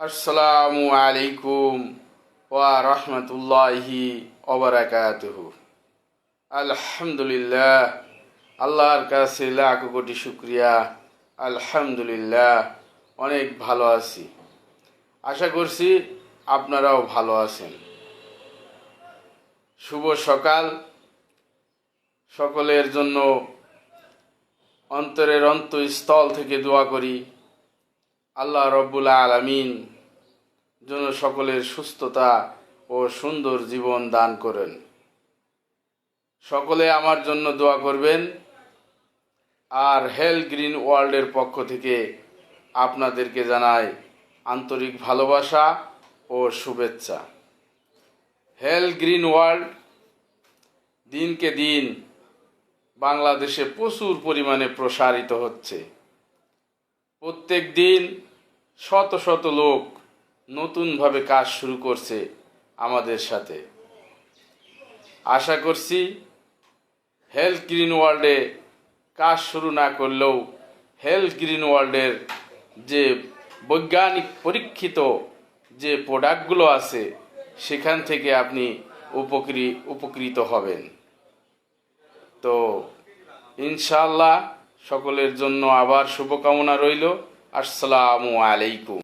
আসসালামু আলাইকুম ওয়া রহমতুল্লাহি ওবরাকাতুহু আলহামদুলিল্লাহ, আল্লাহর কাছে লাখ কোটি শুক্রিয়া। আলহামদুলিল্লাহ, অনেক ভালো আছি। আশা করছি আপনারাও ভালো আছেন। শুভ সকাল। সকলের জন্য অন্তরের অন্তঃস্থল থেকে দোয়া করি। আল্লাহ রব্বুল আলামিন যেন সকলের সুস্থতা ও সুন্দর জীবন দান করেন। সকলে আমার জন্য দোয়া করবেন আর হেল গ্রিন ওয়ার্ল্ডের পক্ষ থেকে আপনাদেরকে জানাই আন্তরিক ভালোবাসা ও শুভেচ্ছা। হেল গ্রিন ওয়ার্ল্ড দিনকে দিন বাংলাদেশে প্রচুর পরিমাণে প্রসারিত হচ্ছে। প্রত্যেক দিন শত শত লোক নতুনভাবে কাজ শুরু করছে আমাদের সাথে। আশা করছি হেলথ গ্রিন ওয়ার্ল্ডে কাজ শুরু না করলেও হেলথ গ্রিন ওয়ার্ল্ডের যে বৈজ্ঞানিক পরীক্ষিত যে প্রোডাক্টগুলো আছে, সেখান থেকে আপনি উপকৃ, উপকৃত হবেন। তো ইনশাল্লাহ সকলের জন্য আবার শুভকামনা রইল। আসসালামু আলাইকুম।